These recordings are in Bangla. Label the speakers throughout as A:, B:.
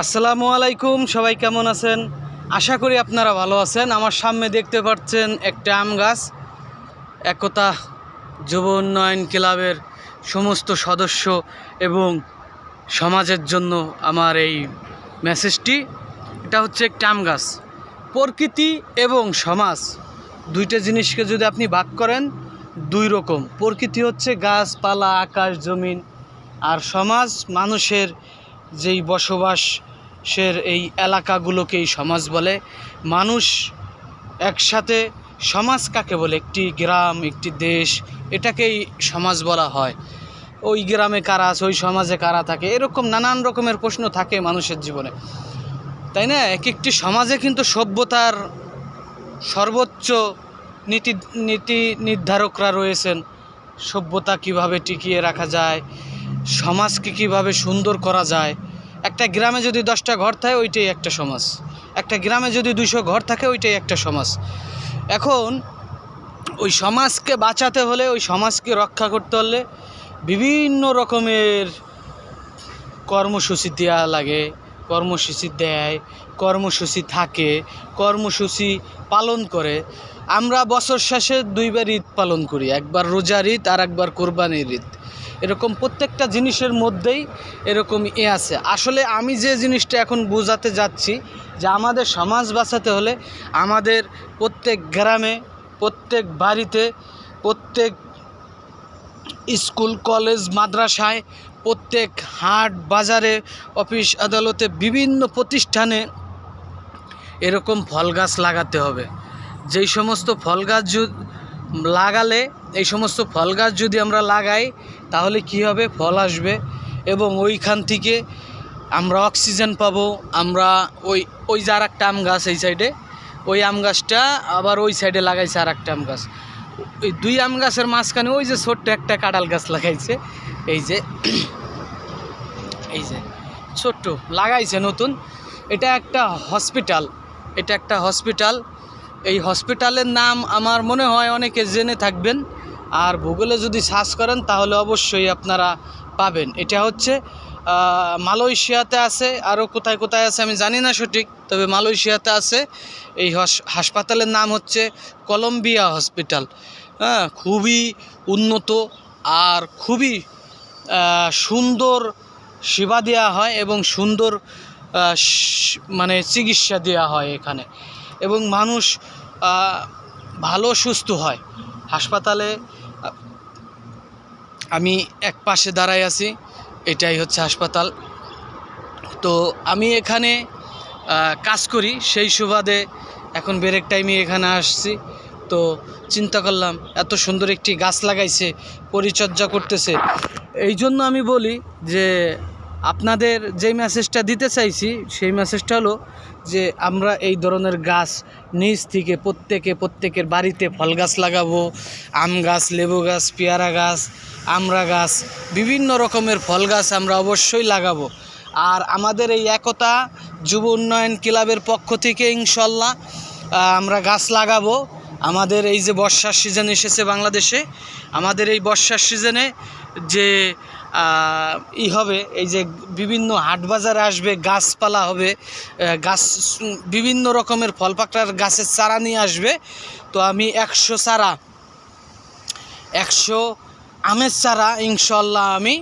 A: আসসালামু আলাইকুম, সবাই কেমন আছেন? আশা করি আপনারা ভালো আছেন। আমার সামনে দেখতে পাচ্ছেন একটা আম গাছ। একতা যুব উন্নয়ন ক্লাবের সমস্ত সদস্য এবং সমাজের জন্য আমার এই মেসেজটি। এটা হচ্ছে একটা আম গাছ। প্রকৃতি এবং সমাজ দুইটা জিনিসকে যদি আপনি ভাগ করেন, দুই রকম। প্রকৃতি হচ্ছে গাছপালা, আকাশ, জমিন। আর সমাজ, মানুষের যেই বসবাসের এই এলাকাগুলোকেই সমাজ বলে, মানুষ একসাথে সমাজ কাকে বলে? একটি গ্রাম, একটি দেশ, এটাকেই সমাজ বলা হয়। ওই গ্রামে কারা আছে, ওই সমাজে কারা থাকে? এরকম নানান রকমের প্রশ্ন থাকে মানুষের জীবনে। তাই না? এক একটি সমাজে কিন্তু সভ্যতার সর্বোচ্চ নীতি নীতি নির্ধারকরা রয়েছেন। সভ্যতা কীভাবে টিকিয়ে রাখা যায়? সমাজকে কীভাবে সুন্দর করা যায়? একটা গ্রামে যদি দশটা ঘর থাকে, ওইটাই একটা সমাজ। একটা গ্রামে যদি দুশো ঘর থাকে, ওইটাই একটা সমাজ। এখন ওই সমাজকে বাঁচাতে হলে, ওই সমাজকে রক্ষা করতে হলে বিভিন্ন রকমের কর্মসূচি দেওয়া লাগে। কর্মসূচি দেয়, কর্মসূচি থাকে, কর্মসূচি পালন করে। আমরা বছর শেষে দুইবার ঈদ পালন করি, একবার রোজার ঈদ আর একবার কোরবানির ঈদ। এরকম প্রত্যেকটা জিনিসের মধ্যেই এরকম এ আছে। আসলে আমি যে জিনিসটা এখন বোঝাতে যাচ্ছি যে আমাদের সমাজ বাঁচাতে হলে আমাদের প্রত্যেক গ্রামে, প্রত্যেক বাড়িতে, প্রত্যেক স্কুল, কলেজ, মাদ্রাসায়, প্রত্যেক হাট, বাজারে, অফিস, আদালতে, বিভিন্ন প্রতিষ্ঠানে এরকম ফল গাছ লাগাতে হবে। যেই সমস্ত ফল গাছ লাগালে এই সমস্ত ফল গাছ যদি আমরা লাগাই, তাহলে কি হবে? ফল আসবে এবং ওইখান থেকে আমরা অক্সিজেন পাবো। আমরা ওই ওই যে আর একটা আম গাছ এই সাইডে, ওই আম গাছটা আবার ওই সাইডে লাগাইছে আর একটা আম গাছ। ওই দুই আম গাছের মাঝখানে ওই যে ছোট্ট একটা কাঁঠাল গাছ লাগাইছে। এই যে এই যে, ছোট্ট, লাগাইছে নতুন। এটা একটা হসপিটাল, এটা একটা হসপিটাল। এই হসপিটালের নাম আমার মনে হয় অনেকে জেনে থাকবেন। আর ভূগোলে যদি সার্চ করেন, তাহলে অবশ্যই আপনারা পাবেন। এটা হচ্ছে মালয়েশিয়াতে আছে আরও কোথায় কোথায় আছে আমি জানি না সঠিক, তবে মালয়েশিয়াতে আছে। এই হাসপাতালের নাম হচ্ছে কলম্বিয়া হসপিটাল। হ্যাঁ খুবই উন্নত আর খুবই সুন্দর সেবা দেওয়া হয় এবং সুন্দর মানে চিকিৎসা দেওয়া হয় এখানে। এবং মানুষ ভালো সুস্থ হয়। হাসপাতালে আমি এক পাশে দাঁড়াই আছি, এটাই হচ্ছে হাসপাতাল। তো আমি এখানে কাজ করি, সেই সুবাদে এখন ব্রেক টাইমে এখানে আসছি। তো চিন্তা করলাম, এত সুন্দর একটি গাছ লাগাইছে, পরিচর্যা করতেছে। এই জন্য আমি বলি যে, আপনাদের যেই মেসেজটা দিতে চাইছি, সেই মেসেজটা হলো যে আমরা এই ধরনের গাছ নিজ থেকে প্রত্যেকে, প্রত্যেকের বাড়িতে ফল গাছ লাগাবো, আম গাছ, লেবু গাছ, পেয়ারা গাছ, আমরা গাছ, বিভিন্ন রকমের ফল গাছ আমরা অবশ্যই লাগাবো। আর আমাদের এই একতা যুব উন্নয়ন ক্লাবের পক্ষ থেকে ইনশাল্লাহ আমরা গাছ লাগাবো। আমাদের এই যে বর্ষার সিজন এসেছে বাংলাদেশে, আমাদের এই বর্ষার সিজনে যে ই হবে, এই যে বিভিন্ন হাট বাজারে আসবে, গাছপালা হবে গাছ, বিভিন্ন রকমের ফল পাকড়ার গাছের চারা নিয়ে আসবে। তো আমি একশো চারা, একশো আমের চারা ইনশাল্লাহ আমি,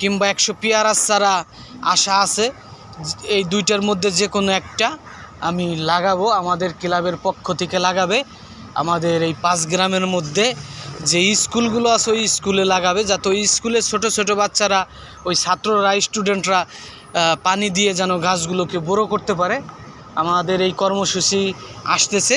A: কিংবা একশো পেয়ারার চারা আশা আছে। এই দুইটার মধ্যে যে কোনো একটা আমি লাগাবো, আমাদের ক্লাবের পক্ষ থেকে লাগাবে। আমাদের এই পাঁচ গ্রামের মধ্যে যে স্কুলগুলো আছে ওই স্কুলে লাগাবে যাতে ওই স্কুলের ছোট ছোট বাচ্চারা, ওই ছাত্ররা স্টুডেন্টরা পানি দিয়ে যেন গাছগুলোকে বড়ো করতে পারে। আমাদের এই কর্মসূচি আসতেছে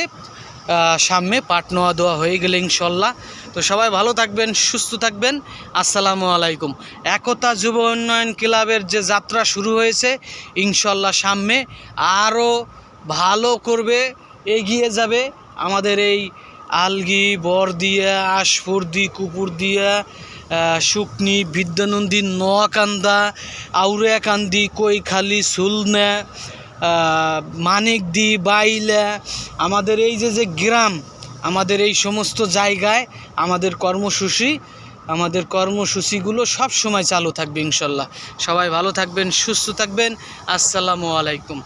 A: সামনে পাট নেওয়া দেওয়া হয়ে গেলে ইনশাল্লাহ। তো সবাই ভালো থাকবেন, সুস্থ থাকবেন। আসসালামু আলাইকুম। একতা যুব উন্নয়ন ক্লাবের যে যাত্রা শুরু হয়েছে, ইনশাল্লাহ সামনে আরও ভালো করবে, এগিয়ে যাবে আমাদের এই আলগি আশফুরদি কুপুরদিয়া আহ, শুকনি বিদ্যানন্দী নোয়াকান্দা আউরিয়াকান্দি কৈখালি সুলনা মানিকদি বাইলা। আমাদের এই যে যে গ্রাম আমাদের এই সমস্ত জায়গায় আমাদের কর্মসূচি আমাদের কর্মসূচিগুলো সব সময় চালু থাকবে ইনশাল্লাহ। সবাই ভালো থাকবেন সুস্থ থাকবেন। আসসালামু আলাইকুম।